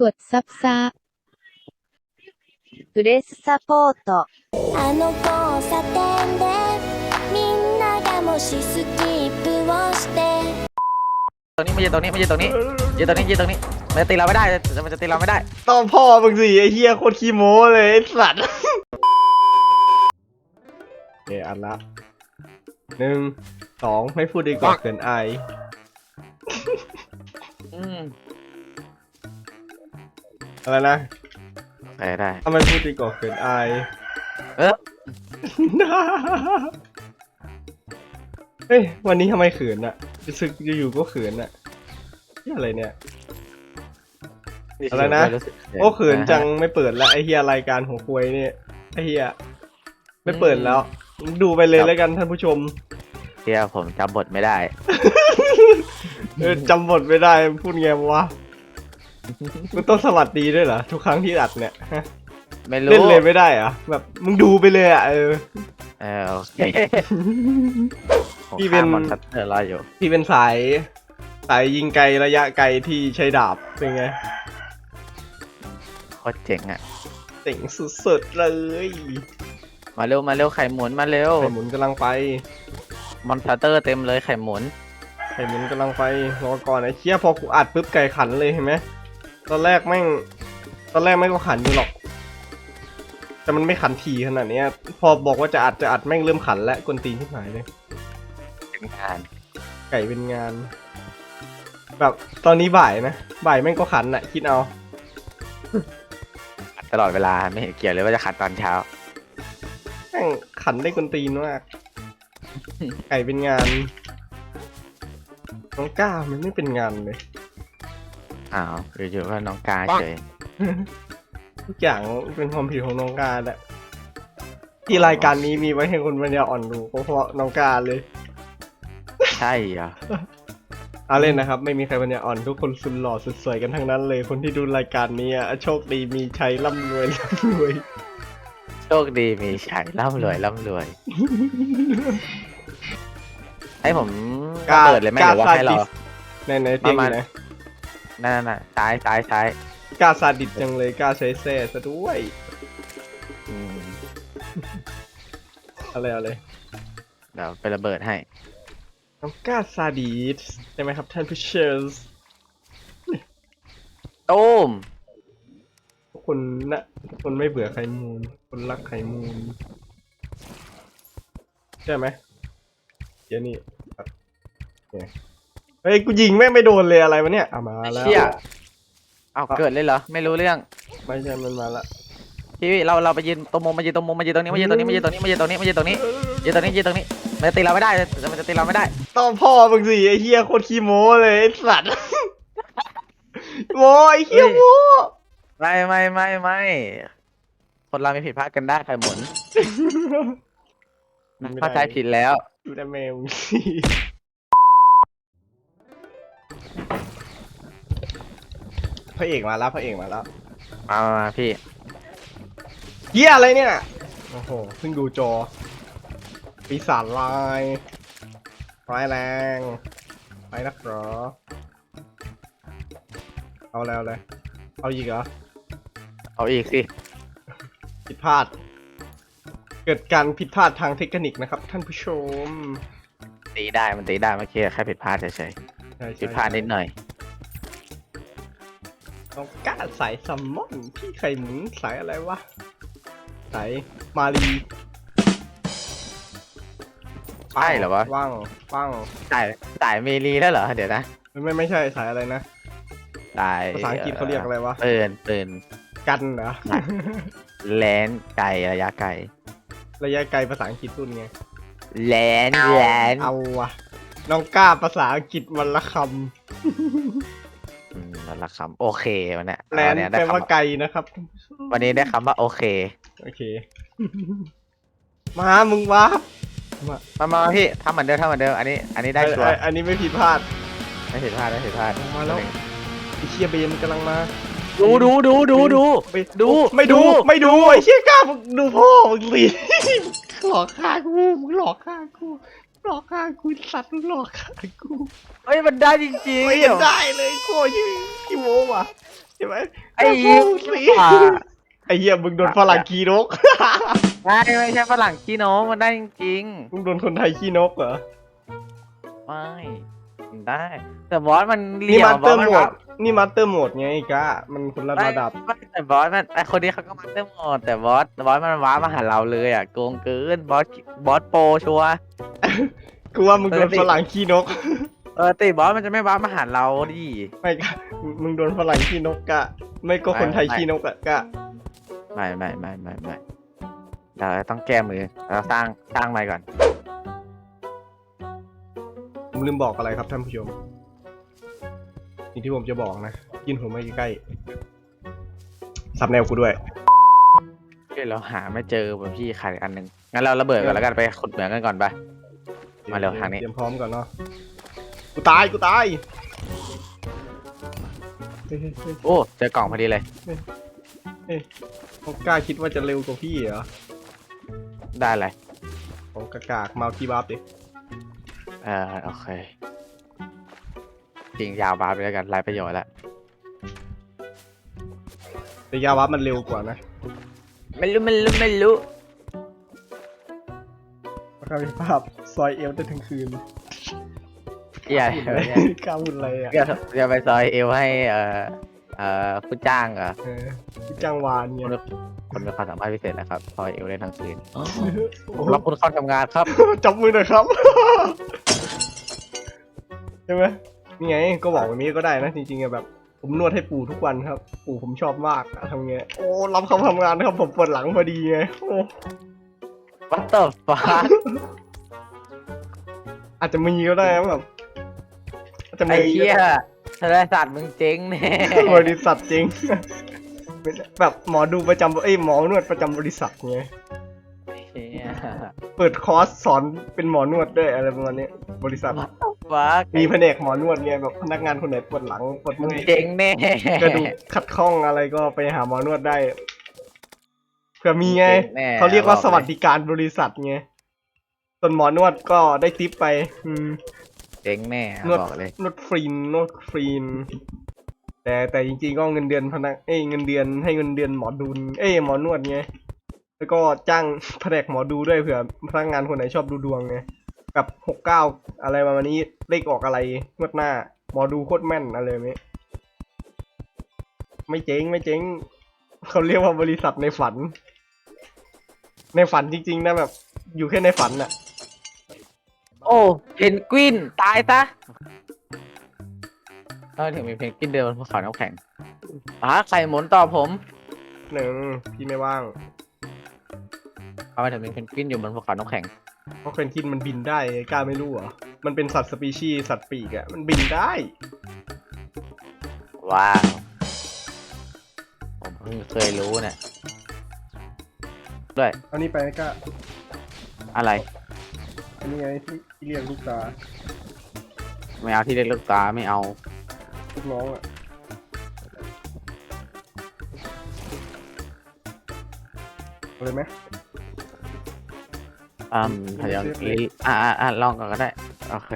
กดซับซับ プレスサポート。あの交差点でみんながもしスキップをして ตรงนี้ไม่ใช่ตรงนี้ไม่ใช่ตรงนี้ยืนตรงนี้ยืนตรงนี้มันจะตีเราไม่ได้มันจะตีเราไม่ได้ ต้องพ่อมึงสิไอ้เฮียโคตรขี้โม้เลยไอ้สัตว์โอเคอันละหนึ่งสองไม่พูดดีกว่าเกินไอาย อืม อะไรนะไปได้ถ้าไม่พูดดีกว่าเกินไอายเออเฮ้ยวันนี้ทำไมเขินอะรู้สึกอยู่ๆก็เขินอะนี่อะไรเนี่ย อะไรนะรู้สึกโอ้เขินจังไม่เปิดแล้วไอเฮียรายการของควยเนี่ยไอเฮียไม่เปิดแล้ว ดูไปเลยแล้วกันท่านผู้ชมเที่ยผมจำบทไม่ได้ เออจำบทไม่ได้พูดไงวะ มึงต้องสวัสดีด้วยเหรอทุกครั้งที่อัดเนี่ยฮะไม่รู้เล่นเลยไม่ได้เหรอะแบบมึงดูไปเลยอะเออ เออโอเคผมพี่เป็นฆ่ามอนสเตอร์รออยู่พี่เป็นสายสายยิงไกลระยะไกลที่ใช้ดาบเป็นไงโคตรเจ๋งอะ เจ๋งสุดๆเลยมาเร็วมาเร็วไข่หมุนมาเร็วไข่หมุนกำลังไปมอนสเตอร์เต็มเลยไข่หมุน ไข่หมุนกำลังไปรอก่อนไอ้เชี่ยพอกูอัดปุ๊บไก่ขันเลยเห็นไหม ตอนแรกแม่ง ตอนแรกแม่งก็ขันอยู่หรอก แต่มันไม่ขันทีขนาดเนี้ย พอบอกว่าจะอัดจะอัดแม่งเริ่มขันแล้วกวนตีนที่หายเลย เป็นงานไก่เป็นงาน แบบตอนนี้บ่ายนะ บ่ายแม่งก็ขันอะคิดเอาขัดตลอดเวลาไม่เห็นเกี่ยวเลยว่าจะขัดตอนเช้า แม่งขันได้กวนตีนมาก ไก่เป็นงาน น้องก้ามันไม่เป็นงานเลย อ้าวอยู่ๆก็น้องกาเฉยทุกอย่างเป็นความผิดของน้องกาแหละที่รายการนี้มีไว้ให้คนปัญญาอ่อนดูก็เพราะน้องกาเลยใช่เหรอเอาเล่นนะครับ ไม่มีใครปัญญาอ่อนทุกคนสุดหล่อสุดสวยกันทั้งนั้นเลย คนที่ดูรายการนี้อะโชคดีมีชัยร่ำรวยร่ำรวยโชคดีมีชัยร่ำรวยร่ำรวย ให้ผมกล้าเปิดเลยไหมหรือว่าให้เราในในเตียงอประมาณยู่ไห นนั่นน่ะซ้ายซ้ายซ้ายกล้าซาดิสจังเลยกล้าใช้แซ่ซะด้วยอืมอะไรเอาเลยเดี๋ยวไประเบิดให้ น้องกล้าซาดิสใช่ไหมครับท่านผู้ชมตูมทุกคนนะทุกคนไม่เบื่อไข่มูลคนรักไข่มูลใช่ไหมเดี๋ยวนี้ครับเนี่ย เฮ้ยกูยิงแม่งไม่โดนเลยอะไรวะเนี่ยเอามาแล้ว เชี่ยเอาเกิดเลยเหรอ ไม่รู้เรื่อง ไม่ใช่มันมาละพี่เราเราไปยืนตรงมุมมายืนตรงมุมมายืนตรงนี้มายืนตรงนี้มายืนตรงนี้มายืนตรงนี้มายืนตรงนี้ยืนตรงนี้ยืนตรงนี้มันจะตีเราไม่ได้มันจะตีเราไม่ได้ ต้องพ่อมึงสิไอ้เฮียโคตรขี้โม้เลยไอ้สัตว์โม้ไอ้เฮียโม้ไม่ไม่ไม่ไม่คนเราไม่ผิดพลาดกันได้ใครหมุนเข้าใจผิดแล้วดูได้แมวสิ พระเอกมาแล้วพระเอกมาแล้วมามามาพี่ เฮียอะไรเนี่ยโอ้โหเพิ่งดูจอปีศาจลายร้ายแรงไปนักเหรอ เอาแล้วเลย เอาอีกเหรอเอาอีกสิ ผิดพลาด เกิดการผิดพลาดทางเทคนิคนะครับ ท่านผู้ชมตีได้มันตีได้เมื่อกี้แค่ผิดพลาดเฉยใช่ๆใช่ผิดพลาดนิดหน่อย ต้องกล้าสายซัมมอนพี่ไข่หมุนสายอะไรวะ สายมารีใช่เหรอวะ ว่างว่างสายสายเมลีแล้วเหรอ เดี๋ยวนะไม่ไม่ไม่ใช่สายอะไรนะ สายภาษาอังกฤษเขาเรียกอะไรวะปืนปืนกันเหรอ แลนไกลระยะไกล ระยะไกลภาษาอังกฤษรุ่นไง แลนแลนเอาวะน้องกล้าภาษาอังกฤษวันละคอื มนั่นละคำโอเควันเนี้ยำแลนวันเนี้ยได้แปลว่าคำไกลนะครับ วันนี้ได้คำว่าโอเค โอเค มามึงวะมามามาพี่ทำเหมือนเดิมทำเหมือนเดิมอันนี้ อันนี้ได้ชัวร์เอ้ยอันนี้ไม่ผิดพลาด ไม่ผิดพลาดไม่ผิดพลาดมาแล้ว ไอเชียเบมกำลังมา ดูดูดูดูดูไปดูไม่ดูดู ไม่ดู ไอเชียกล้ามึงดูพ่อมึงสิ หลอกฆ่ากูมึงหลอกฆ่ากู หลอกฆ่ากูสัตว์มึงหลอกฆ่ากูเฮ้ยมันได้จริงๆไม่เห็นได้เลยโคตรยี่ขี้โม้ว่ะใช่ไหมไอ้เหี้เหี้ยยไอ้เหี้ยมึงโดนฝรั่งขี้นก ไม่ไม่ใช่ฝรั่งขี้น้องมันได้จริงมึงโดนคนไทยขี้นกเหรอๆไม่ ได้ แต่บอสมันเหนี่ลี่ยมมาสเตอร์บโหมสดนี่มาสเตอร์โหมดไงกะ มันคนละไม่ระดับ ไม่แต่บอสมันไอคนนี้เขาก็มาเต็มหมดแต่บอสบอสมันว้ามาหาเราเลยอะโกงเกินบอสบอสโปรชัวร์ กูว่ามึงโดนปกติ ฝรั่งขี้นก เออติบอสมันจะไม่ว้ามาหาเราดิ ไม่กะ มึงโดนฝรั่งขี้นกกะ ไม่ก็คนไทยไม่ ขี้นกอะกะ ไม่ไม่ไม่ไม่ไม่เราต้องแก้มือเราสร้างสร้างใหม่ก่อน ผมลืมบอกอะไรครับท่านผู้ชมสิ่งที่ผมจะบอกนะ กินหัวไม่ใกล้ๆสับแนวกูด้วยเดี๋ยวเราหาไม่เจอแบบพี่ขาดอีกอันหนึ่งงั้นเราระเบิดก่อนแล้วกันไปขุดเหมืองกันก่อนไปมาเร็วทางนี้ เตรียมพร้อมก่อนเนาะกูตายกูตายเฮ้ยเฮ้ยเฮ้ย โอ้เจอกล่องพอดีเลยเขากล้าคิดว่าจะเร็วกว่าพี่เหรอได้เลยของกากากๆเมาที่บัฟดิเออโอเคจริงยาวบาร์ไปแล้วกันไรประโยชน์ละแต่ยาวับมันเร็วกว่านะไม่รู้ไม่รู้ไม่รู้ราคาพิภาพซอยเอลได้ทั้งคืนอย่าพูดอย่าอะไรอย่ากล้าพูดอะไรอะอย่าอย่าไปซอยเอวให้เอ่อเอ่อผู้จ้างเหรอเออพี่จ้างวานเนี่ยคน มีความสามารถพิเศษนะครับซอยเอวได้ทั้งคืนโอ้โหรับคุณเข้าทำงานครับ จับมือหน่อยครับ ใช่ไหมนี่ไง ก็บอกแบบนี้ก็ได้นะจริงๆอะแบบ ผมนวดให้ปู่ทุกวันครับ ปู่ผมชอบมากอะทำไงโอ้รับเขาทำงานนะครับผมปวดหลังพอดีไงโอ้ What the fuck อาจจะมีก็ได้นะแบบอาจจะไอ้มีเหี้ยทะเลศาสตร์มึงเจ๊งแน่ บริษัทจริง เป็นแบบหมอดูประจำเอ้ยหมอนวดประจำบริษัทไงเหี้ยเปิดคอร์สสอนเป็นหมอนวดด้วยอะไรประมาณนี้บริษัท fuck มีแผนกหมอนวดไงแบบพนักงานคนไหนปวดหลังปวดมึเมื่งอยเจ๊งแน่กระดูกขัดข้องอะไรก็ไปหาหมอนวดได้เผื่อมีไงจ๊แน่เขาเรียกว่าบลสวัสดิการบริษัทไงส่วนหมอนวดก็ได้ทิปไป อืมเจ๊งแน่นวดบอกเลย นวดฟรีนนวดฟรีน แต่แต่จริงๆก็เงินเดือนพนักเอ้ยเงินเดือนให้เงินเดือนหมอดูนเอ้ยหมอนวดไงแล้วก็จ้างแผนกหมอดูด้วยเผื่อพนักงานคนไหนชอบดูดวงไงกับหกเก้าอะไรประมาณนี้เลขออกอะไรงวดหน้า หมอดูโคตรแม่นอะไรแบบนี้ไม่เจ๊งไม่เจ๊งเขาเรียกว่าบริษัทในฝัน ในฝันจริงๆนะแบบ อยู่แค่ในฝันน่ะ โอ้เพนกวิน ตายซะ เออถึงมีเพนกวินเดินบนภูเขาน้ำแข็งอะใส่หมุนต่อผมหนึ่งพี่ไม่ว่างทำไมถึงมีเพนกวินอยู่บนภูเขาน้ำแข็งเพราะเครนคินมันบินได้ไงกล้าไม่รู้เหรอมันเป็นสัตว์สปีชีส์สัตว์ปีกอะมันบินได้ ว้าวผมเพิ่งเคยรู้เนี่ยด้วยเอานี่ไปก็อะไรอันนี้ไงที่ที่เรียกลูกตาไม่เอาที่เล็กลูกตาไม่เอา ลูกน้องอะเอาเลยไหมอืมพยายามลีอ่าอ่าอ่าลองก่อนก็ได้ โอเค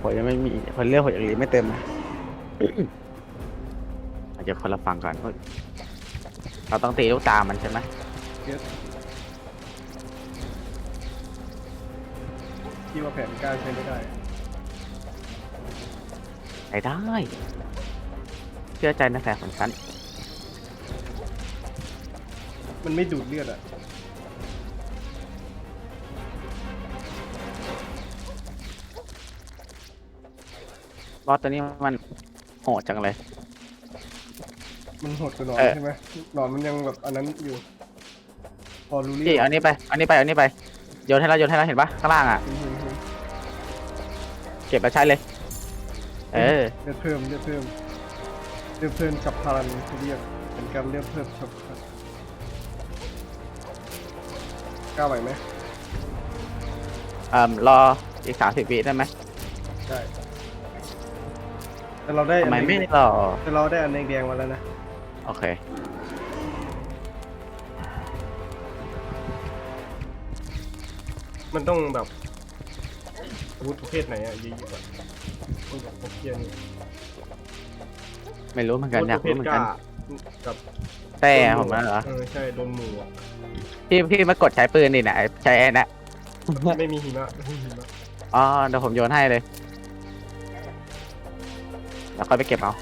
ผมยังไม่มีคนเลือกผมยังลีไม่เต็มนะอาจจะคนละฟังก่อนเฮ้ยเราต้องตีลูกตามันใช่ไหมที่ว่าแผนกล้าใช้ไม่ได้ ใช้ได้ เชื่อใจในแสงของฉัน มันไม่ดูดเลือดอะบอสตัวนี้มันโหดจังเลย มันโหดกว่าหนอนเออ ใช่ไหมหนอนมันยังแบบอันนั้นอยู่ พอรู้เรื่พี่องเอานี้ไปเอานี้ไปเอานี้ไป โยนให้เราโยนให้เราเห็นปะข้างล่างอะอืมอืมอืมเก็บมาใช้เลย เออเลือดเพิ่มเลือดเพิ่มเลือดเพิ่มฉับพลันเขาเรียกเป็นการเลือดเพิ่มฉับพลันกล้าไหวไหมเอ่อรออีกสามสิบวิได้ไหมได้แต่เราได้ทำไมอันไม่แดงรอแต่เราได้อันแดงๆมาแล้วนะโอเคมันต้องแบบ อาวุธประเภทไหนอะเยอะๆอะต้องแบบพวกเทียนไม่รู้เหมือนกันอยากเพรู้ชเหรมือนกกัล้านกับแต่ผมนะเหรอ เออใช่โดนหมูอะพี่พี่มากดใช้ปืนดินะใช้แอนนะไม่มีหิมะไม่มีหิมะอ๋อเดี๋ยวผมโยนให้เลย แล้วค่อยไปเก็บเอา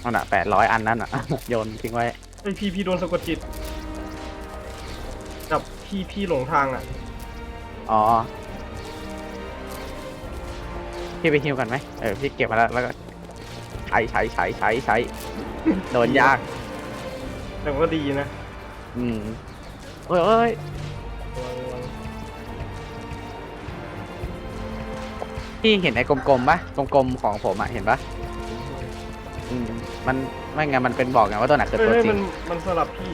เอาน่ะแปดร้อยอันนั้นอะ โยนทิ้งไว้ ไอยพี่พี่โดนสะกดจิตกับพี่พี่หลงทางอะ อ๋อ พี่ไปฮิวกันไหมเออพี่เก็บมาแล้วแล้วก็ใช้ใช้ใช้ใช้ใช้โดนยาก แต่มันก็ดีนะอืมเอ้ยเอ้ยระวังระวังพี่เห็นไอ้กลมๆปะกลมๆของผมอะเห็นปะอืมมันไม่งั้นมันเป็นบอกไงว่าตัวไหนคือเอ้ยตัวเอ้ยจริมังนมันสลับพี่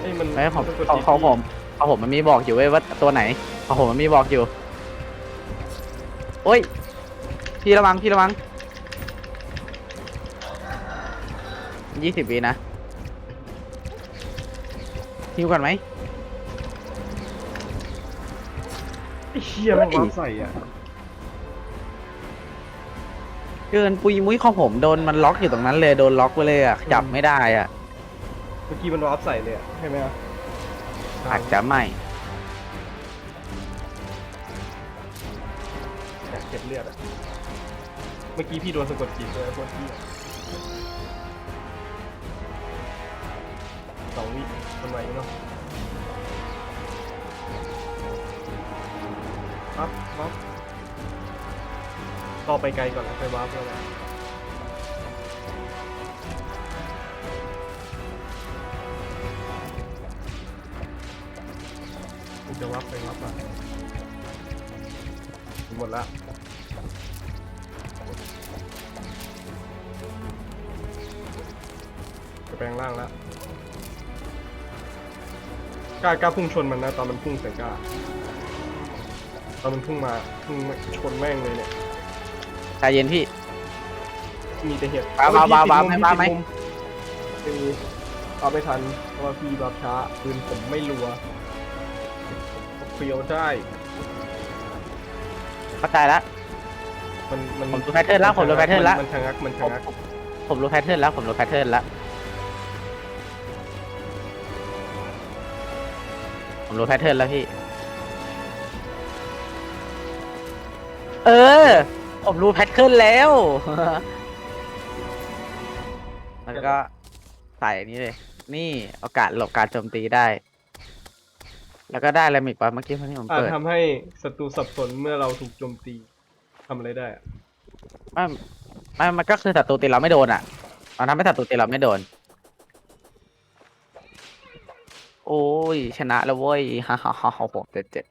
เอ้ยมันไม่ผมสะกดของจิตของพี่ผมของผมมันมีบอกอยู่เว้ยว่าตัวไหนของผมมันมีบอกอยู่โอ้ย พี่ระวัง พี่ระวังยี่สิบวินะฮิวกันไหม ไอ้เชี่ยแมันวาร์ปใส่อะเกินปุยมุ้ยของผมโดนมันล็อกอยู่ตรงนั้นเลยโดนล็อกไปเลยอะจับไม่ได้อะเมื่อกี้มันวาร์ปใส่เลยอะใช่ไหมอะอาจจะไม่ มื่อกี้พี่โดนสะกดจิตเลยพวกพี่สองวิทำไมเนาะปั๊บปั๊บต่อไปไกลก่อนแล้วค่อยวาร์ปแล้วนะจะวาร์ปไปวาร์ปมาหมดละ แปลงร่างแล้วกล้ากล้าพุ่งชนมันนะตอนมันพุ่งใส่กล้าตอนมันพุ่งมาพุ่งชนแม่งเลยเนี่ยใจเย็นพี่ มีแต่เหตุบ้าเอ้ยบ้าพี่บ้าติดบ้าไหมพี่ติดเอาไม่ทันเพราะว่าพี่บับช้าปืนผมไม่รัวเฟียวได้เข้าใจแล้วมันมันผมรู้ pattern แล้วผมรู้ pattern แล้ว มันชะงักมันชะงัก ผมรู้แพทเทิร์นแล้วผมรู้แพทเทิร์นแล้ว ผมรู้แพทเทิร์นแล้วพี่ เออ ผมรู้แพทเทิร์นแล้วแล้วก็ใส่อันนี้เลย นี่โอกาสหลบการโจมตีได้ แล้วก็ได้อะไรอีกปะเมื่อกี้ที่ผมอาจเปิดทำให้ศัตรูสับสนเมื่อเราถูกโจมตีทำอะไรได้อะไม่ไม่มันก็คือศัตรูตีเราไม่โดนอะมันทำให้ศัตรูตีเราไม่โดน โอ้ย ชนะแล้วเว้ยฮ่าฮ่าฮ่าหกเจ็ดเจ็ด